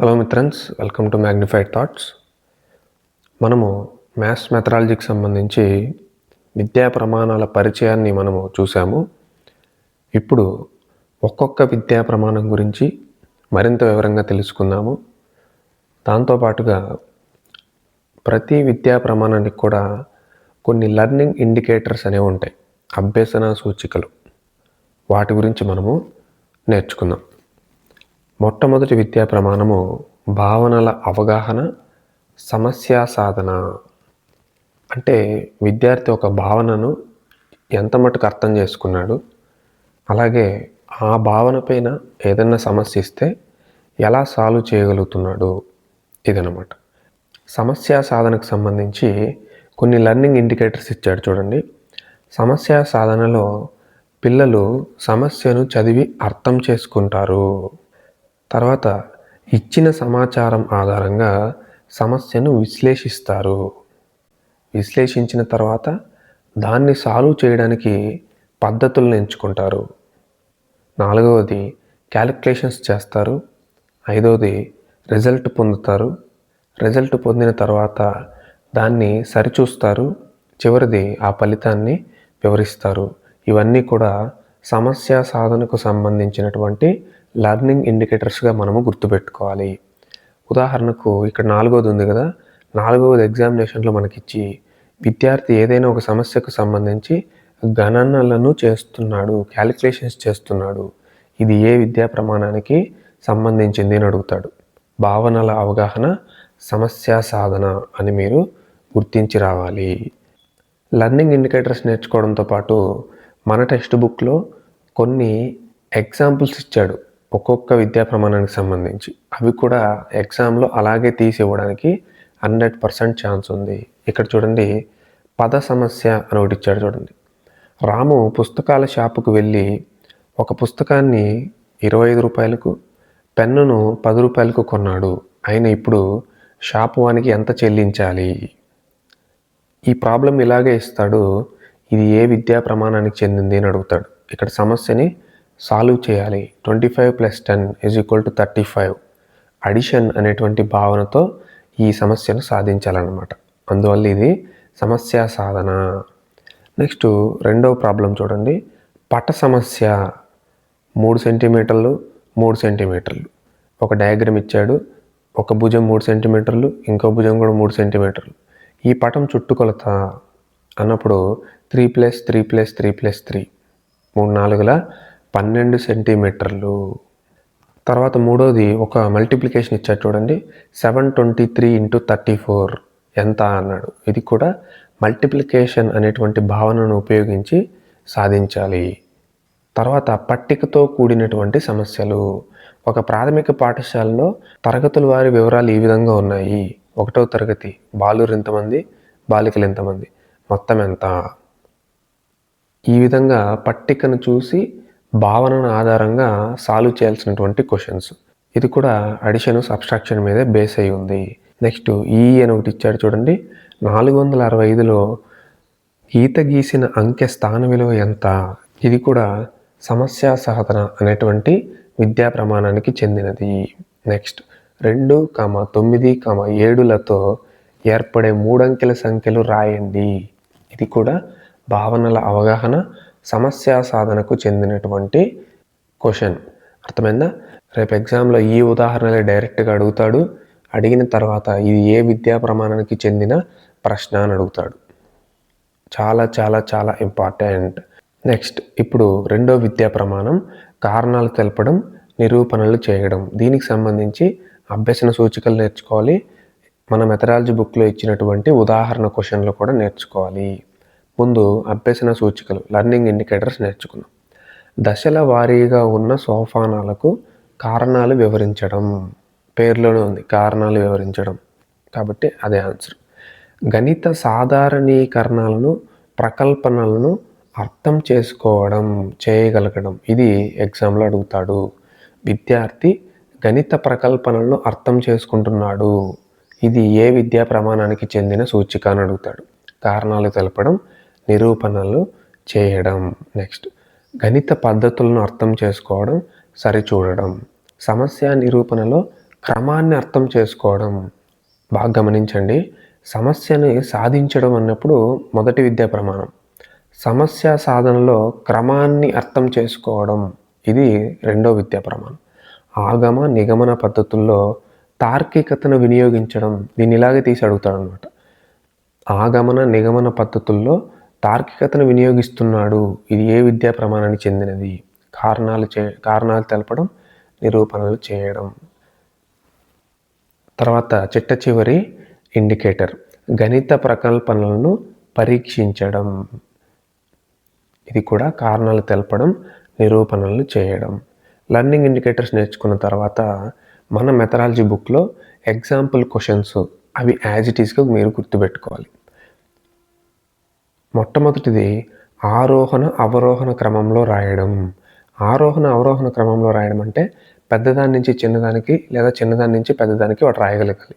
Hello మిత్రన్స్. Welcome to magnified thoughts మనము maths మెథడాలజీకి సంబంధించి విద్యా ప్రమాణాల పరిచయాన్ని మనము చూసాము ఇప్పుడు ఒక్కొక్క విద్యా ప్రమాణం గురించి మరింత వివరంగా తెలుసుకుందాము. దాంతోపాటుగా ప్రతి విద్యా ప్రమాణానికి కూడా కొన్ని లర్నింగ్ ఇండికేటర్స్ అనేవి ఉంటాయి. అభ్యసన సూచికలు. వాటి గురించి మనము నేర్చుకుందాం. మొట్టమొదటి విద్యా ప్రమాణము భావనల అవగాహన సమస్య సాధన. అంటే విద్యార్థి ఒక భావనను ఎంత మటుకు అర్థం చేసుకున్నాడు అలాగే ఆ భావన పైన ఏదైనా సమస్య ఇస్తే ఎలా సాల్వ్ చేయగలుగుతున్నాడు ఇదనమాట సమస్య సాధనకు సంబంధించి కొన్ని లర్నింగ్ ఇండికేటర్స్ ఇచ్చాడు చూడండి. సమస్య సాధనలో పిల్లలు సమస్యను చదివి అర్థం చేసుకుంటారు. తర్వాత ఇచ్చిన సమాచారం ఆధారంగా సమస్యను విశ్లేషిస్తారు. విశ్లేషించిన తర్వాత దాన్ని సాల్వ్ చేయడానికి పద్ధతులను ఎంచుకుంటారు. నాలుగవది క్యాలిక్యులేషన్స్ చేస్తారు. ఐదవది రిజల్ట్ పొందుతారు. రిజల్ట్ పొందిన తర్వాత దాన్ని సరిచూస్తారు. చివరిది ఆ ఫలితాన్ని వివరిస్తారు. ఇవన్నీ కూడా సమస్య సాధనకు సంబంధించినటువంటి లర్నింగ్ ఇండికేటర్స్గా మనము గుర్తుపెట్టుకోవాలి. ఉదాహరణకు ఇక్కడ నాలుగోది ఉంది కదా నాలుగవది ఎగ్జామినేషన్లో మనకిచ్చి విద్యార్థి ఏదైనా ఒక సమస్యకు సంబంధించి గణనలను చేస్తున్నాడు క్యాలిక్యులేషన్స్ చేస్తున్నాడు. ఇది ఏ విద్యా ప్రమాణానికి సంబంధించింది అని అడుగుతాడు. భావనల అవగాహన సమస్య సాధన అని మీరు గుర్తించి రావాలి. లర్నింగ్ ఇండికేటర్స్ నేర్చుకోవడంతో పాటు మన టెక్స్ట్ బుక్లో కొన్ని ఎగ్జాంపుల్స్ ఇచ్చాడు. ఒక్కొక్క విద్యా ప్రమాణానికి సంబంధించి. అవి కూడా ఎగ్జామ్లో అలాగే తీసి ఇవ్వడానికి హండ్రెడ్ పర్సెంట్ ఛాన్స్ ఉంది. ఇక్కడ చూడండి పద సమస్య అని ఒకటి ఇచ్చాడు చూడండి. రాము పుస్తకాల షాపుకు వెళ్ళి ఒక పుస్తకాన్ని ఇరవై ఐదు రూపాయలకు పెన్నును పది రూపాయలకు కొన్నాడు. ఆయన ఇప్పుడు షాపు వానికి ఎంత చెల్లించాలి? ఈ ప్రాబ్లం ఇలాగే ఇస్తాడు ఇది ఏ విద్యా ప్రమాణానికి చెందింది అని అడుగుతాడు. ఇక్కడ సమస్యని సాల్వ్ చేయాలి. Twenty five plus ten is equal to thirty five. Addition అనేటువంటి భావనతో ఈ సమస్యను సాధించాలన్నమాట. అందువల్ల ఇది సమస్య సాధన. నెక్స్ట్ రెండవ ప్రాబ్లం చూడండి. పట సమస్య మూడు సెంటీమీటర్లు మూడు సెంటీమీటర్లు. ఒక డయాగ్రామ్ ఇచ్చాడు. ఒక భుజం మూడు సెంటీమీటర్లు ఇంకో భుజం కూడా మూడు సెంటీమీటర్లు. ఈ పటం చుట్టుకొలత అన్నప్పుడు three plus three plus three plus three మూడు నాలుగుల పన్నెండు సెంటీమీటర్లు. తర్వాత మూడోది ఒక మల్టిప్లికేషన్ ఇచ్చాడు చూడండి. Seven twenty three into thirty four. ఎంత అన్నాడు. ఇది కూడా మల్టిప్లికేషన్ అనేటువంటి భావనను ఉపయోగించి సాధించాలి. తర్వాత పట్టికతో కూడినటువంటి సమస్యలు. ఒక ప్రాథమిక పాఠశాలలో తరగతుల వారి వివరాలు ఈ విధంగా ఉన్నాయి. ఒకటో తరగతి బాలురు ఎంతమంది? బాలికలు ఎంతమంది? మొత్తం ఎంత? ఈ విధంగా పట్టికను చూసి భావనను ఆధారంగా సాల్వ్ చేయాల్సినటువంటి క్వశ్చన్స్ ఇది కూడా అడిషన్ సబ్స్ట్రాక్షన్ మీదే బేస్ అయి ఉంది. నెక్స్ట్ ఈ అని ఒకటి ఇచ్చాడు చూడండి. నాలుగు వందల అరవై ఐదులో గీత గీసిన అంకె స్థాన విలువ ఎంత? ఇది కూడా సమస్య సాధన అనేటువంటి విద్యా ప్రమాణానికి చెందినది. నెక్స్ట్ రెండు కామ తొమ్మిది కామ ఏడులతో ఏర్పడే మూడంకెల సంఖ్యలు రాయండి. ఇది కూడా భావనల అవగాహన సమస్య సాధనకు చెందినటువంటి క్వశ్చన్. అర్థమైందా? రేపు ఎగ్జామ్లో ఈ ఉదాహరణలే డైరెక్ట్గా అడుగుతాడు. అడిగిన తర్వాత ఇది ఏ విద్యా ప్రమాణానికి చెందిన ప్రశ్న అని అడుగుతాడు. చాలా చాలా చాలా ఇంపార్టెంట్. నెక్స్ట్ ఇప్పుడు రెండో విద్యా ప్రమాణం కారణాలు తెలపడం నిరూపణలు చేయడం. దీనికి సంబంధించి అభ్యసన సూచికలు నేర్చుకోవాలి. మన మెథడాలజీ బుక్లో ఇచ్చినటువంటి ఉదాహరణ క్వశ్చన్లు కూడా నేర్చుకోవాలి. ముందు అభ్యసన సూచికలు లర్నింగ్ ఇండికేటర్స్ నేర్చుకున్నాం దశల వారీగా ఉన్న సోపానాలకు కారణాలు వివరించడం. పేర్లోనే ఉంది కారణాలు వివరించడం. కాబట్టి అదే ఆన్సర్ గణిత సాధారణీకరణలను ప్రకల్పనలను అర్థం చేసుకోవడం చేయగలగడం. ఇది ఎగ్జామ్లో అడుగుతాడు. విద్యార్థి గణిత ప్రకల్పనలను అర్థం చేసుకుంటున్నాడు. ఇది ఏ విద్యా ప్రమాణానికి చెందిన సూచిక అని అడుగుతాడు. కారణాలు తెలపడం నిరూపణలు చేయడం. నెక్స్ట్ గణిత పద్ధతులను అర్థం చేసుకోవడం సరిచూడడం. సమస్య నిరూపణలో క్రమాన్ని అర్థం చేసుకోవడం. బాగా గమనించండి. సమస్యని సాధించడం అన్నప్పుడు మొదటి విద్యా ప్రమాణం. సమస్య సాధనలో క్రమాన్ని అర్థం చేసుకోవడం. ఇది రెండో విద్యా ప్రమాణం. ఆగమ నిగమన పద్ధతుల్లో తార్కికతను వినియోగించడం. దీన్ని ఇలాగే తీసి అడుగుతాడు అనమాట ఆగమన నిగమన పద్ధతుల్లో తార్కికతను వినియోగిస్తున్నాడు. ఇది ఏ విద్యా ప్రమాణానికి చెందినది? కారణాలు చే కారణాలు తెలపడం నిరూపణలు చేయడం. తర్వాత చిట్ట చివరి ఇండికేటర్. గణిత ప్రకల్పనలను పరీక్షించడం. ఇది కూడా కారణాలు తెలపడం నిరూపణలు చేయడం. లర్నింగ్ ఇండికేటర్స్ నేర్చుకున్న తర్వాత మన మెథడాలజీ బుక్లో ఎగ్జాంపుల్ క్వశ్చన్స్ అవి యాజ్ ఇట్ ఈస్గా మీరు గుర్తుపెట్టుకోవాలి. మొట్టమొదటిది ఆరోహణ అవరోహణ క్రమంలో రాయడం. ఆరోహణ అవరోహణ క్రమంలో రాయడం అంటే పెద్దదాని నుంచి చిన్నదానికి లేదా చిన్నదాని నుంచి పెద్దదానికి వాడు రాయగలగాలి.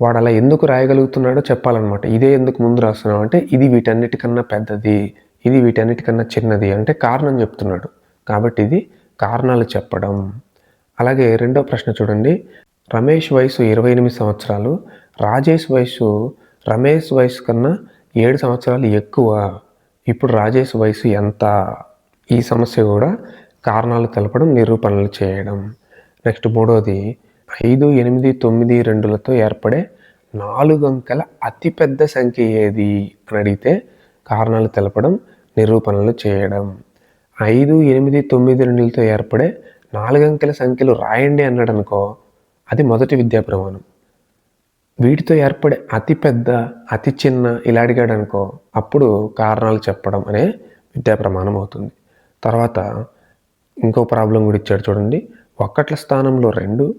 వాడు అలా ఎందుకు రాయగలుగుతున్నాడో చెప్పాలన్నమాట. ఇదే ఎందుకు ముందు రాస్తున్నావు అంటే ఇది వీటన్నిటికన్నా పెద్దది ఇది వీటన్నిటికన్నా చిన్నది అంటే కారణం చెప్తున్నాడు. కాబట్టి ఇది కారణాలు చెప్పడం. అలాగే రెండో ప్రశ్న చూడండి. రమేష్ వయసు ఇరవై ఎనిమిది సంవత్సరాలు రాజేష్ వయసు రమేష్ వయసు కన్నా ఏడు సంవత్సరాలు ఎక్కువ. ఇప్పుడు రాజేష్ వయసు ఎంత? ఈ సమస్య కూడా కారణాలు తెలపడం నిరూపణలు చేయడం. నెక్స్ట్ మూడోది ఐదు ఎనిమిది తొమ్మిది రెండులతో ఏర్పడే నాలుగు అంకెల అతిపెద్ద సంఖ్య ఏది అని అడిగితే కారణాలు తెలపడం నిరూపణలు చేయడం. ఐదు ఎనిమిది తొమ్మిది రెండులతో ఏర్పడే నాలుగు అంకెల సంఖ్యలు రాయండి అన్నాడు అనుకో అది మొదటి విద్యా ప్రమాణం వీటితో ఏర్పడే అతి పెద్ద అతి చిన్న ఇలాడిగాడు అనుకో అప్పుడు కారణాలు చెప్పడం అనే విద్యా ప్రమాణం అవుతుంది. తర్వాత ఇంకో ప్రాబ్లం కూడా ఇచ్చాడు చూడండి. ఒక్కట్ల స్థానంలో రెండు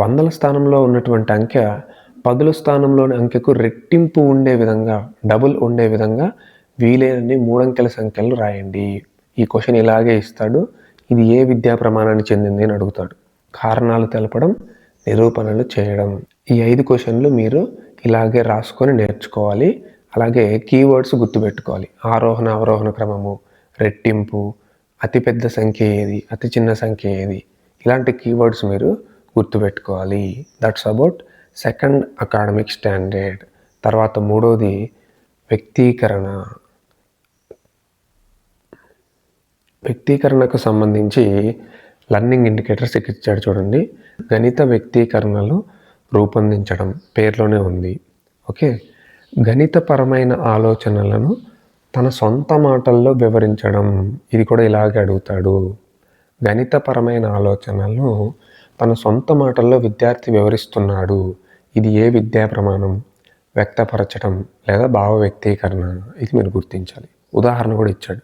వందల స్థానంలో ఉన్నటువంటి అంకె పదుల స్థానంలోని అంకెకు రెట్టింపు ఉండే విధంగా డబుల్ ఉండే విధంగా వీలైనన్ని మూడంకెల సంఖ్యలు రాయండి. ఈ క్వశ్చన్ ఇలాగే ఇస్తాడు. ఇది ఏ విద్యా ప్రమాణానికి చెందింది అని అడుగుతాడు. కారణాలు తెలపడం నిరూపణలు చేయడం. ఈ ఐదు క్వశ్చన్లు మీరు ఇలాగే రాసుకొని నేర్చుకోవాలి. అలాగే కీవర్డ్స్ గుర్తుపెట్టుకోవాలి. ఆరోహణ అవరోహణ క్రమము రెట్టింపు అతిపెద్ద సంఖ్య ఏది అతి చిన్న సంఖ్య ఏది ఇలాంటి కీవర్డ్స్ మీరు గుర్తుపెట్టుకోవాలి. That's about second academic standard తర్వాత మూడోది వ్యక్తీకరణ. వ్యక్తీకరణకు సంబంధించి లర్నింగ్ ఇండికేటర్స్ ఇక్కడ ఇచ్చాడు చూడండి. గణిత వ్యక్తీకరణలు రూపొందించడం పేర్లోనే ఉంది. ఓకే? గణితపరమైన ఆలోచనలను తన సొంత మాటల్లో వివరించడం. ఇది కూడా ఇలాగే అడుగుతాడు. గణితపరమైన ఆలోచనలను తన సొంత మాటల్లో విద్యార్థి వివరిస్తున్నాడు. ఇది ఏ విద్యా ప్రమాణం? వ్యక్తపరచడం లేదా భావ వ్యక్తీకరణ? ఇది మీరు గుర్తించాలి. ఉదాహరణ కూడా ఇచ్చాడు.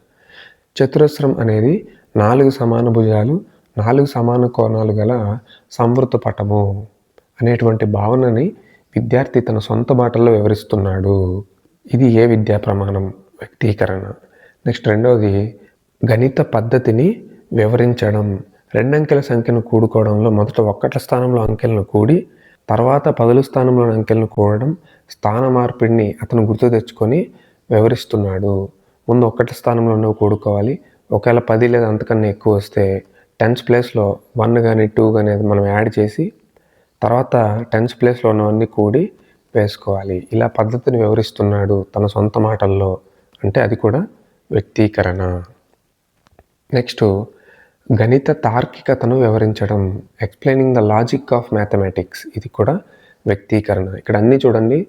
చతురస్రం అనేది నాలుగు సమాన భుజాలు నాలుగు సమాన కోణాలు గల సంవృత పటము. అనేటువంటి భావనని విద్యార్థి తన సొంత మాటల్లో వివరిస్తున్నాడు. ఇది ఏ విద్యా ప్రమాణం? వ్యక్తీకరణ. నెక్స్ట్ రెండవది గణిత పద్ధతిని వివరించడం. రెండంకెల సంఖ్యను కూడుకోవడంలో మొదట ఒక్కట్ల స్థానంలో అంకెలను కూడి తర్వాత పదుల స్థానంలోని అంకెలను కూడడం స్థాన మార్పిడిని అతను గుర్తు తెచ్చుకొని వివరిస్తున్నాడు. ముందు ఒక్కటి స్థానంలో కూడుకోవాలి. ఒకవేళ పది లేదా అంతకన్నా ఎక్కువ వస్తే టెన్స్ ప్లేస్లో వన్ కానీ టూ కానీ అది మనం యాడ్ చేసి తర్వాత టెన్స్ ప్లేస్లో ఉన్నవన్నీ కూడి వేసుకోవాలి. ఇలా పద్ధతిని వివరిస్తున్నాడు తన సొంత మాటల్లో. అంటే అది కూడా వ్యక్తీకరణ. నెక్స్ట్ గణిత తార్కికతను వివరించడం. Explaining the logic of mathematics ఇది కూడా వ్యక్తీకరణ. ఇక్కడ అన్నీ చూడండి.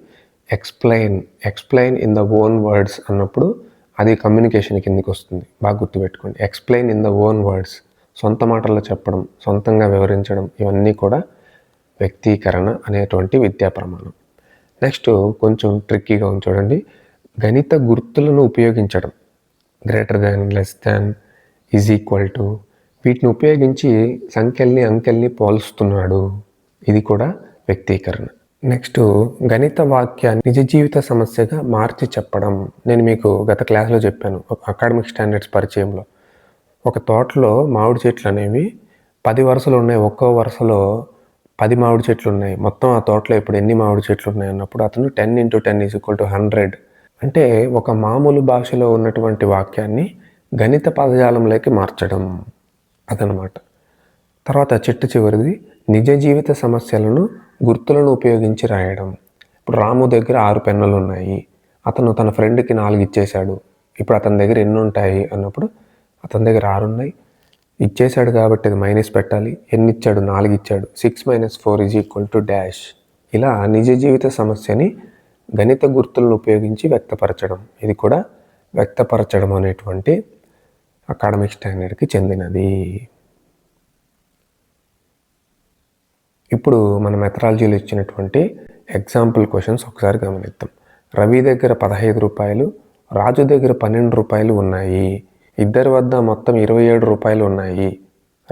Explain explain in the own words అన్నప్పుడు అది కమ్యూనికేషన్ కిందకి వస్తుంది. బాగా గుర్తుపెట్టుకోండి. Explain in the own words సొంత మాటల్లో చెప్పడం సొంతంగా వివరించడం ఇవన్నీ కూడా వ్యక్తీకరణ అనేటువంటి విద్యా ప్రమాణం. నెక్స్ట్ కొంచెం ట్రిక్కీగా ఉంది చూడండి. గణిత గుర్తులను ఉపయోగించడం. Greater than less than is equal to వీటిని ఉపయోగించి సంఖ్యల్ని అంకెల్ని పోలుస్తున్నాడు. ఇది కూడా వ్యక్తీకరణ. నెక్స్ట్ గణిత వాక్యాన్ని నిజ జీవిత సమస్యగా మార్చి చెప్పడం. నేను మీకు గత క్లాస్లో చెప్పాను అకాడమిక్ స్టాండర్డ్స్ పరిచయంలో. ఒక తోటలో మామిడి చెట్లు అనేవి పది వరుసలు ఉన్నాయి ఒక్కో వరుసలో పది మామిడి చెట్లు ఉన్నాయి మొత్తం ఆ తోటలో ఇప్పుడు ఎన్ని మామిడి చెట్లు ఉన్నాయి అన్నప్పుడు అతను ten into ten is equal to hundred అంటే ఒక మామూలు భాషలో ఉన్నటువంటి వాక్యాన్ని గణిత పదజాలంలోకి మార్చడం అదనమాట. తర్వాత చెట్టు చివరిది నిజ జీవిత సమస్యలను గుర్తులను ఉపయోగించి రాయడం. ఇప్పుడు రాము దగ్గర ఆరు పెన్నులు ఉన్నాయి అతను తన ఫ్రెండ్కి నాలుగు ఇచ్చేశాడు. ఇప్పుడు అతని దగ్గర ఎన్ని ఉంటాయి అన్నప్పుడు అతని దగ్గర ఆరు ఉన్నాయి ఇచ్చేశాడు కాబట్టి అది మైనస్ పెట్టాలి. ఎన్ని ఇచ్చాడు నాలుగు ఇచ్చాడు six minus four is equal to dash ఇలా నిజ జీవిత సమస్యని గణిత గుర్తులను ఉపయోగించి వ్యక్తపరచడం. ఇది కూడా వ్యక్తపరచడం అనేటువంటి అకాడమిక్ స్టాండర్డ్కి చెందినది. ఇప్పుడు మన మెథడాలజీలో ఇచ్చినటువంటి ఎగ్జాంపుల్ క్వశ్చన్స్ ఒకసారి గమనిద్దాం. రవి దగ్గర పదహైదు రూపాయలు రాజు దగ్గర పన్నెండు రూపాయలు ఉన్నాయి. ఇద్దరి వద్ద మొత్తం ఇరవై ఏడు రూపాయలు ఉన్నాయి.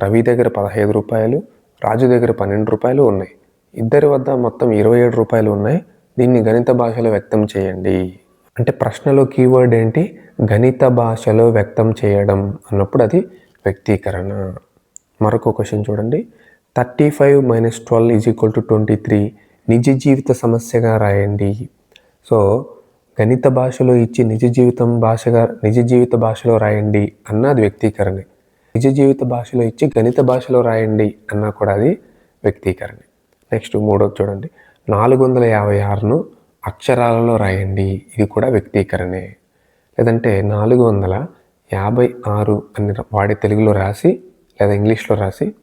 రవి దగ్గర పదహైదు రూపాయలు రాజు దగ్గర పన్నెండు రూపాయలు ఉన్నాయి. ఇద్దరి వద్ద మొత్తం ఇరవై ఏడు రూపాయలు ఉన్నాయి. దీన్ని గణిత భాషలో వ్యక్తం చేయండి. అంటే ప్రశ్నలో కీవర్డ్ ఏంటి? గణిత భాషలో వ్యక్తం చేయడం అన్నప్పుడు అది వ్యక్తీకరణ. మరొక క్వశ్చన్ చూడండి. Thirty five minus twelve is equal to twenty three. నిజ జీవిత సమస్యగా రాయండి. సో గణిత భాషలో ఇచ్చి నిజ జీవితం భాషగా నిజ జీవిత భాషలో రాయండి అన్నది వ్యక్తీకరణ. నిజ జీవిత భాషలో ఇచ్చి గణిత భాషలో రాయండి అన్నా కూడా అది వ్యక్తీకరణ. నెక్స్ట్ మూడోది చూడండి. నాలుగు వందల యాభై ఆరును అక్షరాలలో రాయండి. ఇది కూడా వ్యక్తీకరణే. లేదంటే నాలుగు వందల యాభై ఆరు అని వాడి తెలుగులో రాసి లేదా ఇంగ్లీష్లో రాసి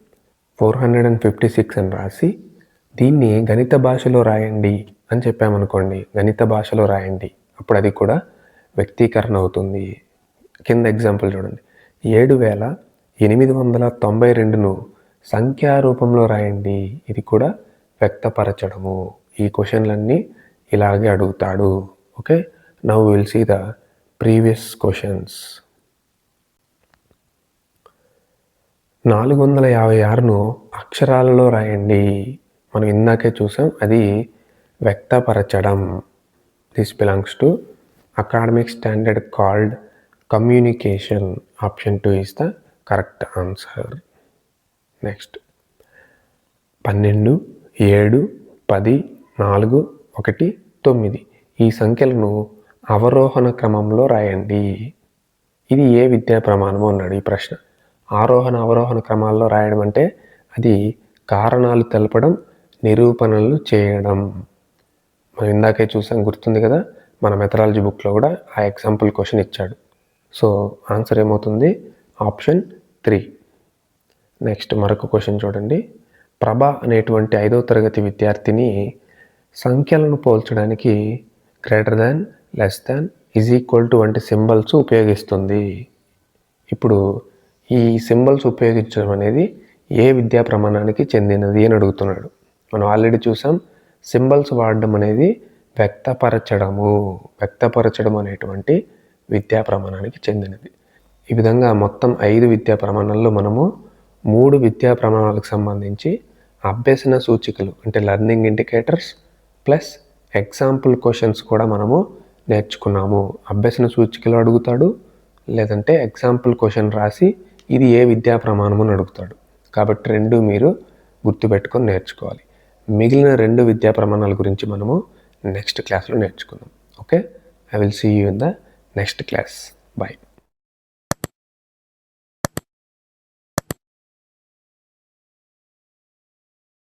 four hundred and fifty six అని రాసి దీన్ని గణిత భాషలో రాయండి అని చెప్పామనుకోండి. గణిత భాషలో రాయండి. అప్పుడు అది కూడా వ్యక్తీకరణ అవుతుంది కింద ఎగ్జాంపుల్ చూడండి. ఏడు వేల ఎనిమిది వందల తొంభై రెండును సంఖ్యా రూపంలో రాయండి. ఇది కూడా వ్యక్తపరచడము. ఈ క్వశ్చన్లన్నీ ఇలాగే అడుగుతాడు. Okay? Now will see the previous questions నాలుగు వందల యాభై ఆరును అక్షరాలలో రాయండి. మనం ఇందాకే చూసాం అది వ్యక్తపరచడం. This belongs to academic standard called communication option two is the correct answer next పన్నెండు ఏడు పది నాలుగు ఒకటి తొమ్మిది. ఈ సంఖ్యలను అవరోహణ క్రమంలో రాయండి. ఇది ఏ విద్యా ప్రమాణము అన్నాడు ఈ ప్రశ్న. ఆరోహణ అవరోహణ క్రమాల్లో రాయడం అంటే అది కారణాలు తెలపడం నిరూపణలు చేయడం. మనం ఇందాకే చూసాం గుర్తుంది కదా? మన మెథడాలజీ బుక్లో కూడా ఆ ఎగ్జాంపుల్ క్వశ్చన్ ఇచ్చాడు. సో ఆన్సర్ ఏమవుతుంది? ఆప్షన్ త్రీ నెక్స్ట్ మరొక క్వశ్చన్ చూడండి. ప్రభ అనేటువంటి ఐదో తరగతి విద్యార్థిని సంఖ్యలను పోల్చడానికి greater than less than is equal to వంటి సింబల్స్ ఉపయోగిస్తుంది. ఇప్పుడు ఈ సింబల్స్ ఉపయోగించడం అనేది ఏ విద్యా ప్రమాణానికి చెందినది అని అడుగుతున్నాడు. మనం ఆల్రెడీ చూసాం సింబల్స్ వాడడం అనేది వ్యక్తపరచడము. వ్యక్తపరచడం అనేటువంటి విద్యా ప్రమాణానికి చెందినది. ఈ విధంగా మొత్తం ఐదు విద్యా ప్రమాణాల్లో మనము మూడు విద్యా ప్రమాణాలకు సంబంధించి అభ్యసన సూచికలు అంటే learning indicators plus example questions కూడా మనము నేర్చుకున్నాము. అభ్యసన సూచికలు అడుగుతాడు లేదంటే ఎగ్జాంపుల్ క్వశ్చన్ రాసి ఇది ఏ విద్యా ప్రమాణము అని అడుగుతాడు. కాబట్టి రెండు మీరు గుర్తుపెట్టుకొని నేర్చుకోవాలి. మిగిలిన రెండు విద్యా ప్రమాణాల గురించి మనము నెక్స్ట్ క్లాస్లో నేర్చుకుందాం. Okay I will see you in the next class bye